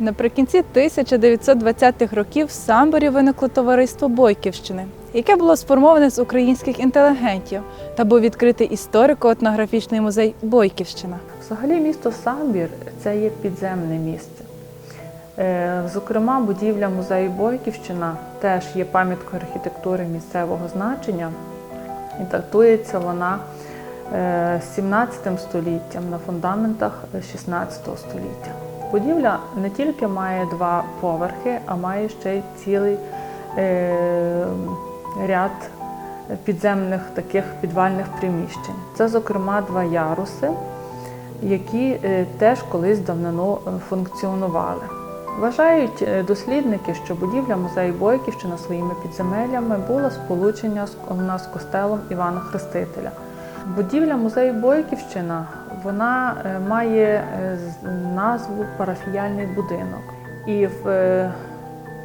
Наприкінці 1920-х років в Самборі виникло товариство Бойківщини, яке було сформоване з українських інтелігентів та був відкритий історико-етнографічний музей Бойківщина. Взагалі місто Самбір це є підземне місце. Е, Зокрема, будівля музею Бойківщина теж є пам'яткою архітектури місцевого значення і датується вона е, 17 століттям на фундаментах 16 століття. Будівля не тільки має два поверхи, а має ще й цілий е, ряд підземних таких підвальних приміщень. Це, зокрема, два яруси, які е, теж колись давнину е, функціонували. Вважають е, дослідники, що будівля музею Бойківщина своїми підземеллями була сполучення з- костелом Івана Хрестителя. Будівля музею Бойківщина вона е, має е, назву парафіяльний будинок. І в е,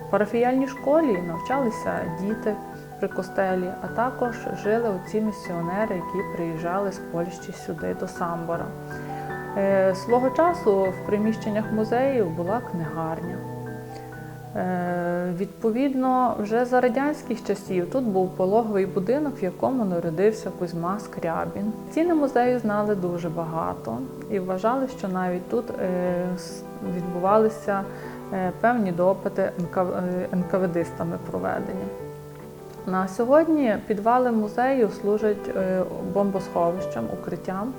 парафіяльній школі навчалися діти при костелі, а також жили оці місіонери, які приїжджали з Польщі сюди до Самбора. Свого часу в приміщеннях музеїв була книгарня. Е, Відповідно, вже за радянських часів тут був пологовий будинок, в якому народився Кузьма Скрябін. Ціни музею знали дуже багато і вважали, що навіть тут е, відбувалися е, певні допити НК- НКВДистами проведені. На сьогодні підвали музею служать бомбосховищем, укриттям.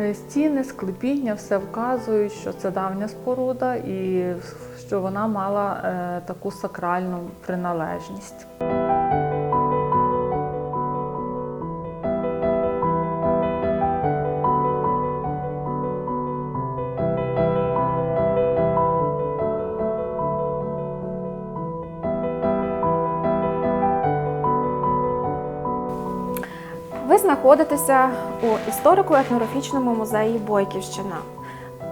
Е, Стіни, склепіння все вказують, що це давня споруда і що вона мала е, таку сакральну приналежність. Ви знаходитеся у історико-етнографічному музеї Бойківщина.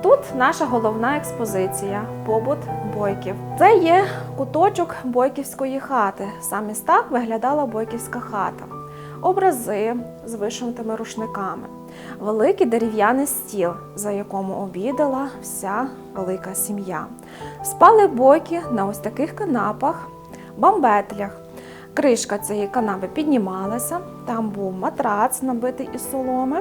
Тут наша головна експозиція Побут Бойків. Це є куточок бойківської хати. Саме так виглядала бойківська хата. Образи з вишитими рушниками, великий дерев'яний стіл, за якому обідала вся велика сім'я. Спали бойки на ось таких канапах, бамбетлях. Кришка цієї канапи піднімалася, там був матрац, набитий із соломи.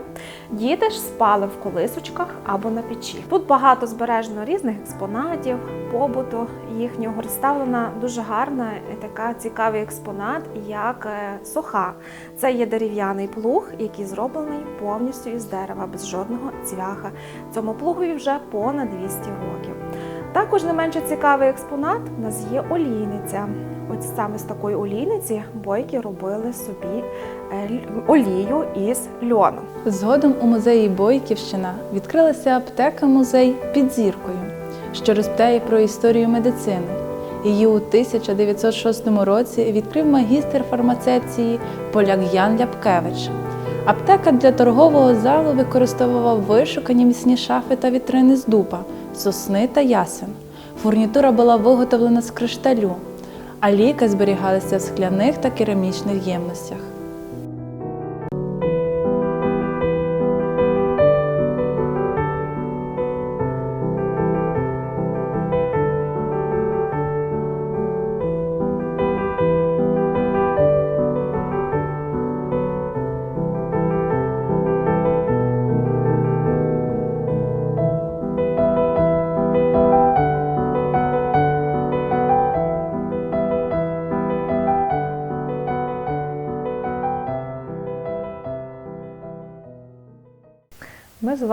Діти ж спали в колисочках або на печі. Тут багато збережено різних експонатів, побуту їхнього. Представлена дуже гарна і така цікавий експонат, як е, соха. Це є дерев'яний плуг, який зроблений повністю із дерева, без жодного цвяха. Цьому плугові вже понад 200 років. Також не менше цікавий експонат у нас є олійниця. Ось саме з такої олійниці бойки робили собі е, олію із льону. Згодом у музеї Бойківщина відкрилася аптека-музей під зіркою, що розповідає про історію медицини. Її у 1906 році відкрив магістр фармацевції поляк Ян Ляпкевич. Аптека для торгового залу використовувала вишукані міцні шафи та вітрини з дуба, сосни та ясен. Фурнітура була виготовлена з кришталю, а ліки зберігалися в скляних та керамічних ємностях.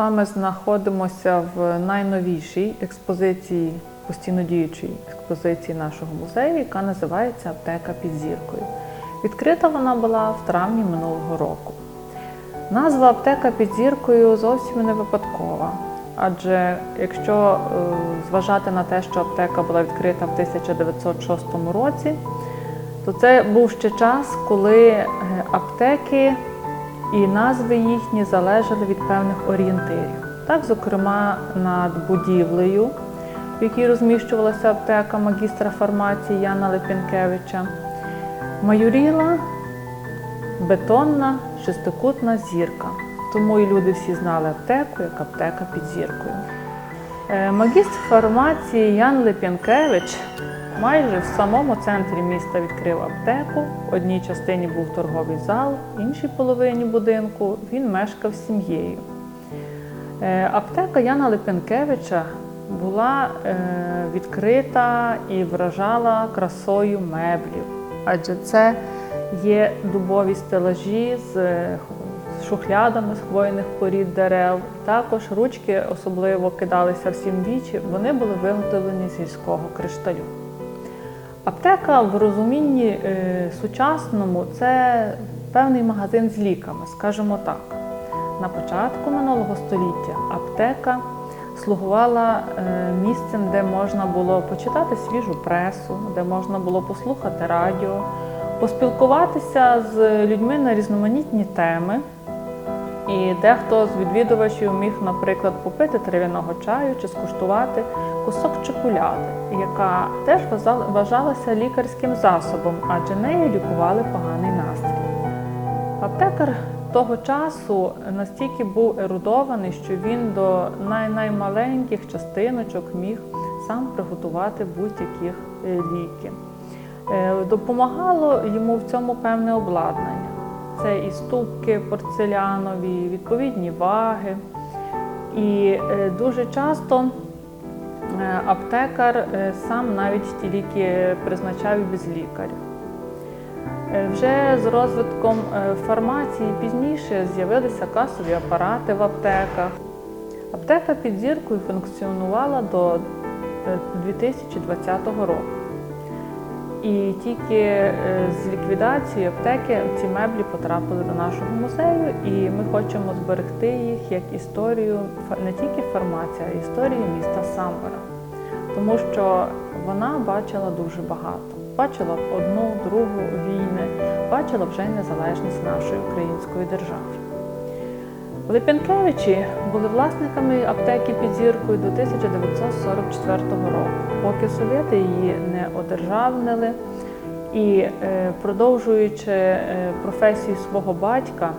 Вами знаходимося в найновішій експозиції, постійно діючій експозиції нашого музею, яка називається Аптека під зіркою. Відкрита вона була в травні минулого року. Назва аптека під зіркою зовсім не випадкова. Адже якщо е, зважати на те, що аптека була відкрита в 1906 році, то це був ще час, коли е, аптеки і назви їхні залежали від певних орієнтирів. Так, зокрема, над будівлею, в якій розміщувалася аптека магістра фармації Яна Липінкевича, майоріла бетонна шестикутна зірка. Тому і люди всі знали аптеку як аптека під зіркою. Е, Магістр фармації Ян Лип'янкевич майже в самому центрі міста відкрив аптеку. В одній частині був торговий зал, в іншій половині будинку він мешкав з сім'єю. Е, Аптека Яна Липенкевича була е, відкрита і вражала красою меблів, адже це є дубові стелажі з е, шухлядами з хвойних порід дерев. Також ручки особливо кидалися всім вічі, вони були виготовлені з гірського кришталю. Аптека в розумінні е, сучасному це певний магазин з ліками, скажімо так. На початку минулого століття аптека слугувала е, місцем, де можна було почитати свіжу пресу, де можна було послухати радіо, поспілкуватися з людьми на різноманітні теми. І дехто з відвідувачів міг, наприклад, попити трав'яного чаю чи скуштувати кусок чоколяди, яка теж вважалася лікарським засобом, адже нею лікували поганий настрій. Аптекар того часу настільки був ерудований, що він до най- наймаленьких частиночок міг сам приготувати будь-яких е, ліки. Е, Допомагало йому в цьому певне обладнання. Це і ступки порцелянові, відповідні ваги. І е, дуже часто е, аптекар е, сам навіть ті ліки призначав і без лікаря. Вже з розвитком фармації пізніше з'явилися касові апарати в аптеках. Аптека під зіркою функціонувала до е, 2020 року. І тільки е, з ліквідацією аптеки ці меблі потрапили до нашого музею, і ми хочемо зберегти їх як історію не тільки фармація, а історію міста Самбора. Тому що вона бачила дуже багато. Бачила одну, другу війни, бачила вже незалежність нашої української держави. Липянкевичі були власниками аптеки під зіркою до 1944 року, поки совєти її не одержавнили. І е, продовжуючи е, професію свого батька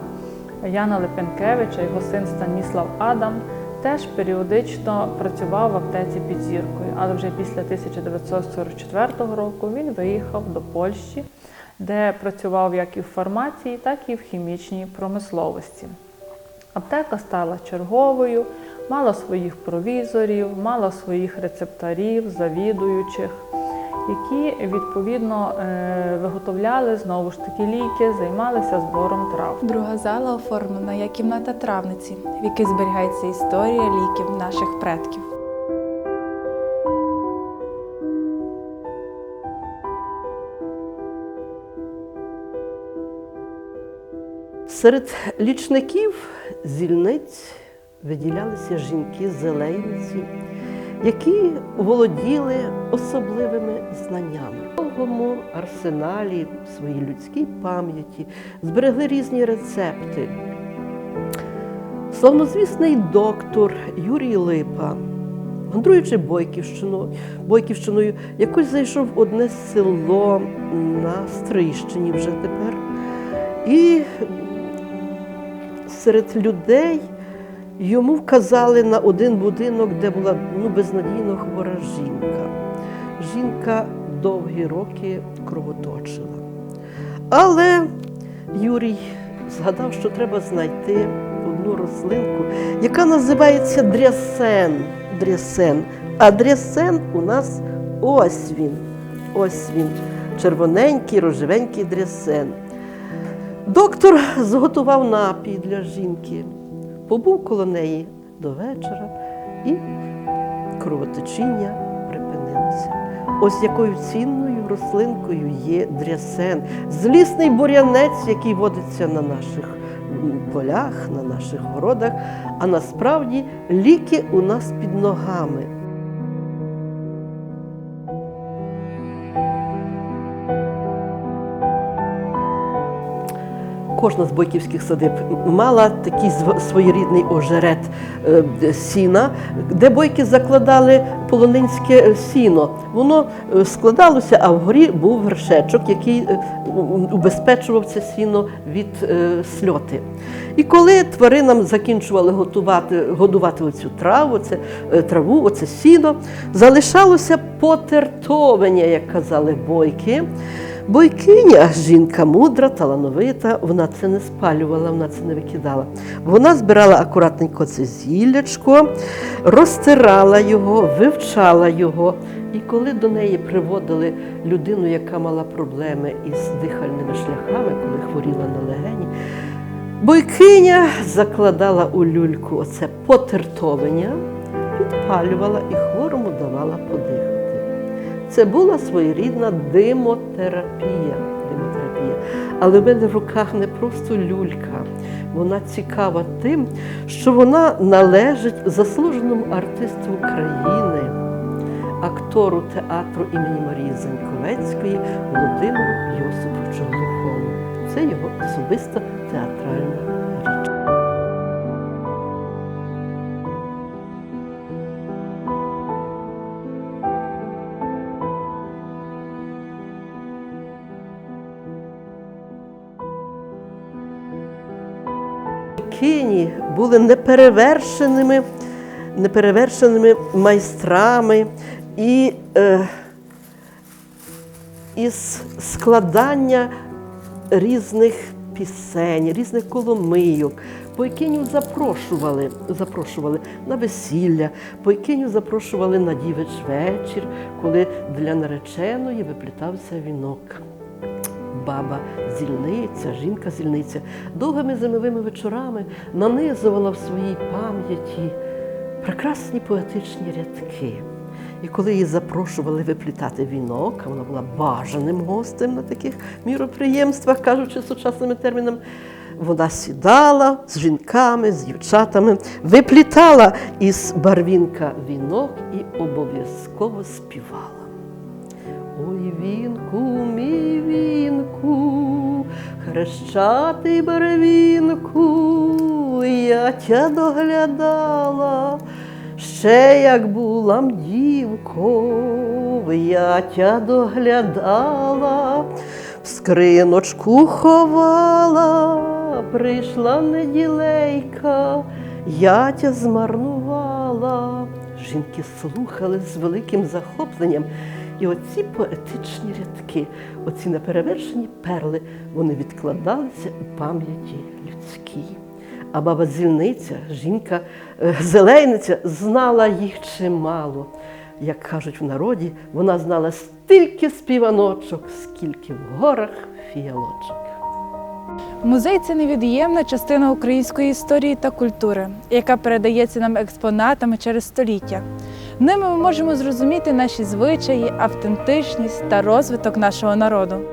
Яна Липянкевича, його син Станіслав Адам теж періодично працював в аптеці під зіркою, але вже після 1944 року він виїхав до Польщі, де працював як і в фармації, так і в хімічній промисловості. Аптека стала черговою, мала своїх провізорів, мала своїх рецептарів, завідуючих, які відповідно е, виготовляли знову ж таки ліки, займалися збором трав. Друга зала оформлена як кімната травниці, в якій зберігається історія ліків наших предків. Серед лічників зільниць виділялися жінки-зелейниці, які володіли особливими знаннями. В довгому арсеналі своїй людській пам'яті зберегли різні рецепти. Славнозвісний доктор Юрій Липа, мандруючи Бойківщиною, Бойківщиною, якось зайшов в одне село на Стрийщині вже тепер. І серед людей йому вказали на один будинок, де була ну, безнадійно хвора жінка. Жінка довгі роки кровоточила. Але Юрій згадав, що треба знайти одну рослинку, яка називається дрясен. дрясен. А дрясен у нас ось він. Ось він. Червоненький, рожевенький дрясен. Доктор зготував напій для жінки, побув коло неї до вечора, і кровотечіння припинилося. Ось якою цінною рослинкою є дрясен, злісний бур'янець, який водиться на наших полях, на наших городах, а насправді ліки у нас під ногами. Кожна з бойківських садиб мала такий своєрідний ожерет е, сіна, де бойки закладали полонинське сіно. Воно е, складалося, а вгорі був вершечок, який е, убезпечував це сіно від е, сльоти. І коли тваринам закінчували готувати, годувати оцю траву, це, е, траву, оце сіно, залишалося потертовання, як казали бойки. Бойкиня, жінка мудра, талановита, вона це не спалювала, вона це не викидала. Вона збирала акуратненько це зіллячко, розтирала його, вивчала його. І коли до неї приводили людину, яка мала проблеми із дихальними шляхами, коли хворіла на легені, бойкиня закладала у люльку оце потертовання, підпалювала і хворому давала подихати. Це була своєрідна димотерапія. димотерапія. Але в мене в руках не просто люлька. Вона цікава тим, що вона належить заслуженому артисту України, актору театру імені Марії Заньковецької Володимиру Йосиповичу Глухому. Це його особиста театральна Кині були неперевершеними, неперевершеними майстрами і е, із складання різних пісень, різних коломийок. Бойкиню запрошували, запрошували на весілля, бойкиню запрошували на дівич вечір, коли для нареченої виплітався вінок баба зільниця, жінка зільниця, довгими зимовими вечорами нанизувала в своїй пам'яті прекрасні поетичні рядки. І коли її запрошували виплітати вінок, а вона була бажаним гостем на таких міроприємствах, кажучи сучасними термінами, вона сідала з жінками, з дівчатами, виплітала із барвінка вінок і обов'язково співала. Ой, вінку, мій вінку, хрещатий барвінку, я тя доглядала, ще як була дівко, я тя доглядала, в скриночку ховала, прийшла неділейка, я тя змарнувала. Жінки слухали з великим захопленням. І оці поетичні рядки, оці неперевершені перли, вони відкладалися у пам'яті людській. А баба зільниця, жінка е, знала їх чимало. Як кажуть в народі, вона знала стільки співаночок, скільки в горах фіалочок. Музей це невід'ємна частина української історії та культури, яка передається нам експонатами через століття. Ними ми можемо зрозуміти наші звичаї, автентичність та розвиток нашого народу.